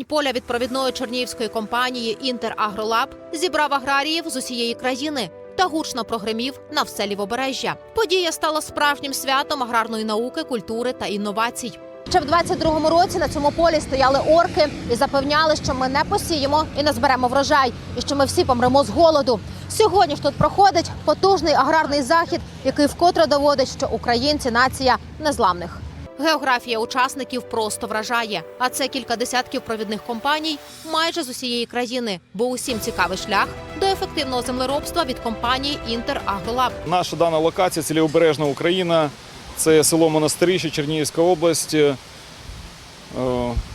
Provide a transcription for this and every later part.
День поля від провідної чернігівської компанії «Інтерагролаб» зібрав аграріїв з усієї країни та гучно прогремів на все лівобережжя. Подія стала справжнім святом аграрної науки, культури та інновацій. Ще в 22-му році на цьому полі стояли орки і запевняли, що ми не посіємо і не зберемо врожай, і що ми всі помремо з голоду. Сьогодні ж тут проходить потужний аграрний захід, який вкотре доводить, що українці нація незламних. Географія учасників просто вражає. А це кілька десятків провідних компаній майже з усієї країни, бо усім цікавий шлях до ефективного землеробства від компанії «Інтерагролаб». Наша дана локація це лівобережна Україна, це село Монастирище, Чернігівська область. Е,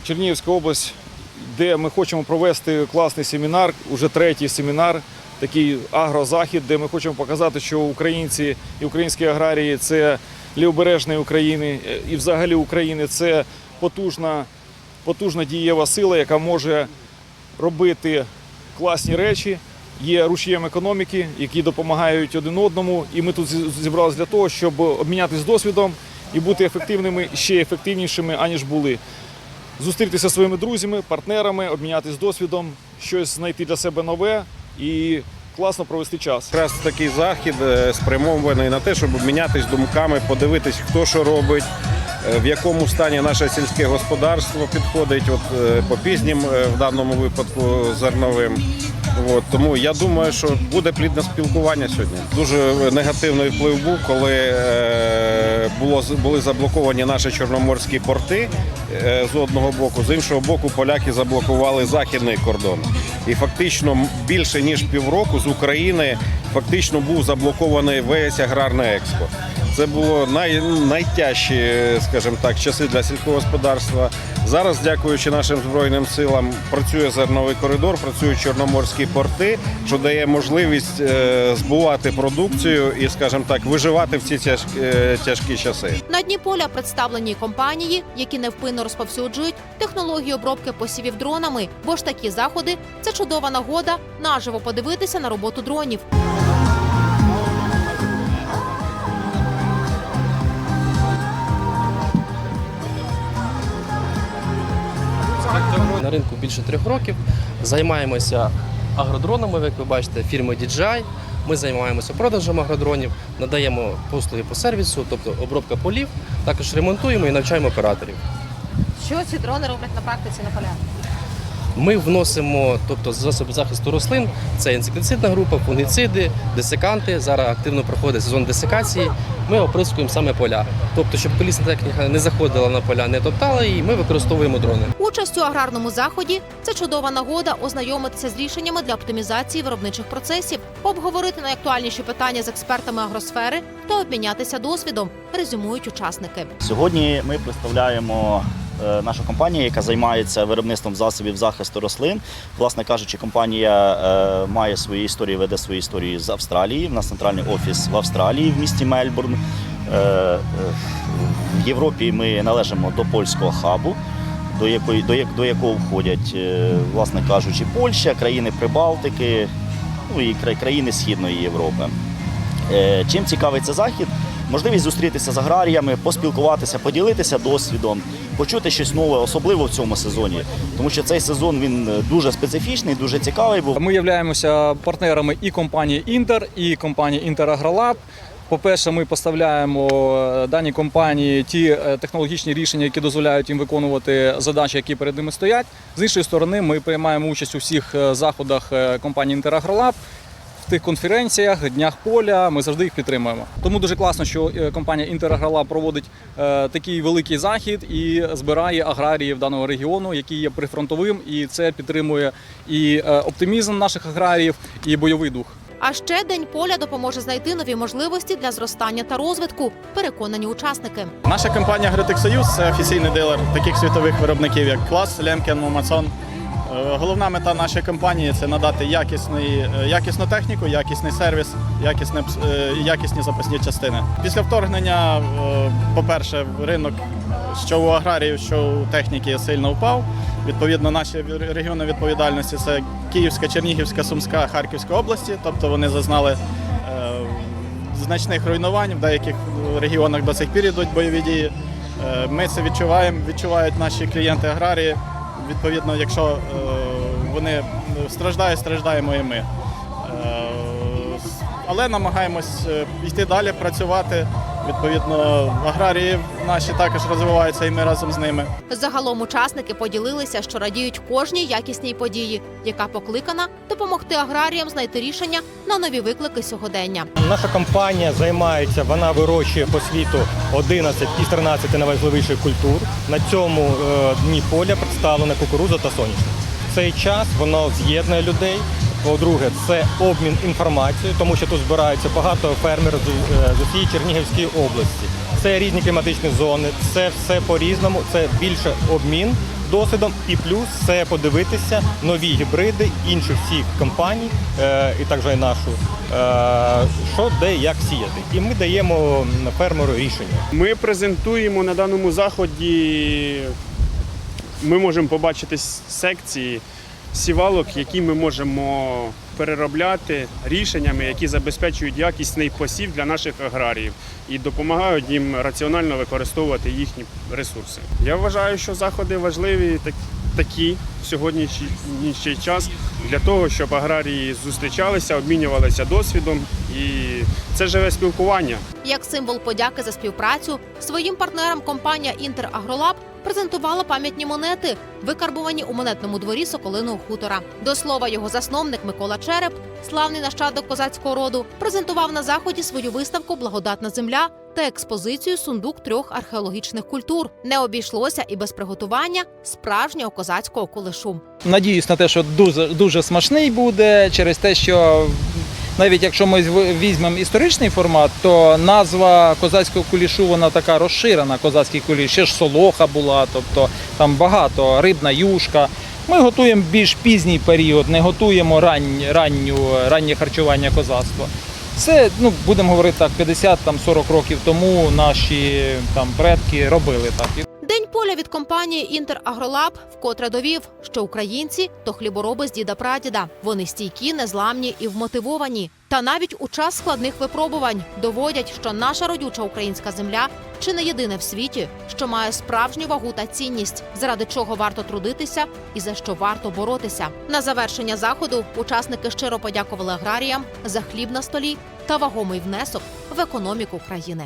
Чернігівська область, де ми хочемо провести класний семінар, уже третій семінар, такий агрозахід, де ми хочемо показати, що українці і українські аграрії це лівобережної України е, і взагалі України це потужна, потужна дієва сила, яка може робити класні речі. Є рушієм економіки, які допомагають один одному. І ми тут зібралися для того, щоб обмінятися досвідом і бути ефективними ще ефективнішими, аніж були. Зустрітися зі своїми друзями, партнерами, обмінятися досвідом, щось знайти для себе нове і класно провести час. Якраз такий захід е, спрямований на те, щоб обмінятись думками, подивитись, хто що робить, е, в якому стані наше сільське господарство підходить, от е, по пізнім, в даному випадку зерновим. От, тому я думаю, що буде плідне спілкування сьогодні. Дуже негативний вплив був, коли було були заблоковані наші чорноморські порти е, з одного боку, з іншого боку, поляки заблокували західний кордон. І фактично більше ніж півроку з України фактично був заблокований весь аграрний експорт. Це було най, найтяжчі, скажімо так, часи для сільського господарства. Зараз, дякуючи нашим збройним силам, працює зерновий коридор, працюють чорноморські порти, що дає можливість е, збувати продукцію і, скажімо так, виживати в ці е, тяжкі часи. На дні поля представлені компанії, які невпинно розповсюджують технології обробки посівів дронами. Бо ж такі заходи це чудова нагода наживо подивитися на роботу дронів. На ринку більше трьох років. Займаємося агродронами, як ви бачите, фірми DJI. Ми займаємося продажем агродронів, надаємо послуги по сервісу, тобто обробка полів, також ремонтуємо і навчаємо операторів. Що ці дрони роблять на практиці на полях? Ми вносимо тобто, засоби захисту рослин, це інсектицидна група, фунгіциди, десиканти. Зараз активно проходить сезон десикації. Ми оприскуємо саме поля. Тобто, щоб колісна техніка не заходила на поля, не топтала її, ми використовуємо дрони. Участь у аграрному заході це чудова нагода ознайомитися з рішеннями для оптимізації виробничих процесів, обговорити найактуальніші питання з експертами агросфери та обмінятися досвідом. Резюмують учасники. Сьогодні ми представляємо е, нашу компанію, яка займається виробництвом засобів захисту рослин. Власне кажучи, компанія е, має свої історії, веде свої історії з Австралії. У нас центральний офіс в Австралії, в місті Мельбурн. Е, В Європі ми належимо до польського хабу. До якої до, як- до якого входять, власне кажучи, Польща, країни Прибалтики, ну і кра- країни Східної Європи. Чим цікавий цей захід? Можливість зустрітися з аграріями, поспілкуватися, поділитися досвідом, почути щось нове, особливо в цьому сезоні. Тому що цей сезон він е, дуже специфічний, дуже цікавий. Бо Ми являємося партнерами і компанії Інтер, і компанії Інтерагролаб. По-перше, ми поставляємо е, даній компанії ті е, технологічні рішення, які дозволяють їм виконувати задачі, які перед ними стоять. З іншої сторони, ми приймаємо участь у всіх заходах компанії Інтерагролаб. В тих конференціях, днях поля ми завжди їх підтримуємо. Тому дуже класно, що е, компанія Інтерагролаб проводить е, такий великий захід і збирає аграріїв даного регіону, який є прифронтовим, і це підтримує і е, оптимізм наших аграріїв, і бойовий дух. А ще день поля допоможе знайти нові можливості для зростання та розвитку. Переконані учасники. Наша компанія Агротехсоюз це офіційний дилер таких світових виробників, як Клас, Лемкен, Мумасон. Е, Головна мета нашої компанії це надати якісний, е, якісну техніку, якісний сервіс, якісне, е, якісні запасні частини. Після вторгнення, по-перше, ринок що у аграріїв, що у техніки сильно впав. Відповідно, наші регіони відповідальності це Київська, Чернігівська, Сумська, Харківська області. Тобто вони зазнали значних руйнувань в деяких регіонах до сих пір йдуть бойові дії. Ми це відчуваємо, відчувають наші клієнти аграрії. Відповідно, якщо е, вони страждають, страждаємо і ми. Е, але намагаємось е, йти далі, працювати. Відповідно, аграрії наші також розвиваються, і ми разом з ними. Загалом учасники поділилися, що радіють кожній якісній події, яка покликана допомогти аграріям знайти рішення на нові виклики сьогодення. Наша компанія займається, вона вирощує по світу 11 із 13 найважливіших культур. На цьому е, дні поля представлена кукуруза та соняшник. Цей час воно з'єднує людей. По-друге, це обмін інформацією, тому що тут збираються багато фермерів з, е, з усієї Чернігівської області. Це різні кліматичні зони, це все по-різному, це більше обмін досвідом і плюс це подивитися нові гібриди інших всіх компаній, е, і також і нашу, е, що де як сіяти. І ми даємо фермеру рішення. Ми презентуємо на даному заході. Ми можемо побачити секції сівалок, які ми можемо переробляти рішеннями, які забезпечують якісний посів для наших аграріїв і допомагають їм раціонально використовувати їхні ресурси. Я вважаю, що заходи важливі так- такі в сьогоднішній час для того, щоб аграрії зустрічалися, обмінювалися досвідом, і це живе спілкування. Як символ подяки за співпрацю, своїм партнерам компанія Інтер Агролаб презентувала пам'ятні монети, викарбувані у монетному дворі Соколиного хутора. До слова, його засновник Микола Череп, славний нащадок козацького роду, презентував на заході свою виставку Благодатна земля та експозицію сундук трьох археологічних культур. Не обійшлося і без приготування справжнього козацького кулешу. Надіюсь на те, що дуже, дуже смачний буде через те, що навіть якщо ми візьмемо історичний формат, то назва козацького кулішу вона така розширена. Козацький куліш, ще ж солоха була, тобто там багато рибна юшка. Ми готуємо більш пізній період, не готуємо рань, ранню, раннє харчування козацтва. Це, ну будемо говорити так, 50-40 років тому наші там предки робили так. День поля від компанії Інтер Агролаб вкотре довів, що українці то хлібороби з діда прадіда. Вони стійкі, незламні і вмотивовані. Та навіть у час складних випробувань доводять, що наша родюча українська земля чи не єдине в світі, що має справжню вагу та цінність, заради чого варто трудитися і за що варто боротися. На завершення заходу учасники щиро подякували аграріям за хліб на столі та вагомий внесок в економіку країни.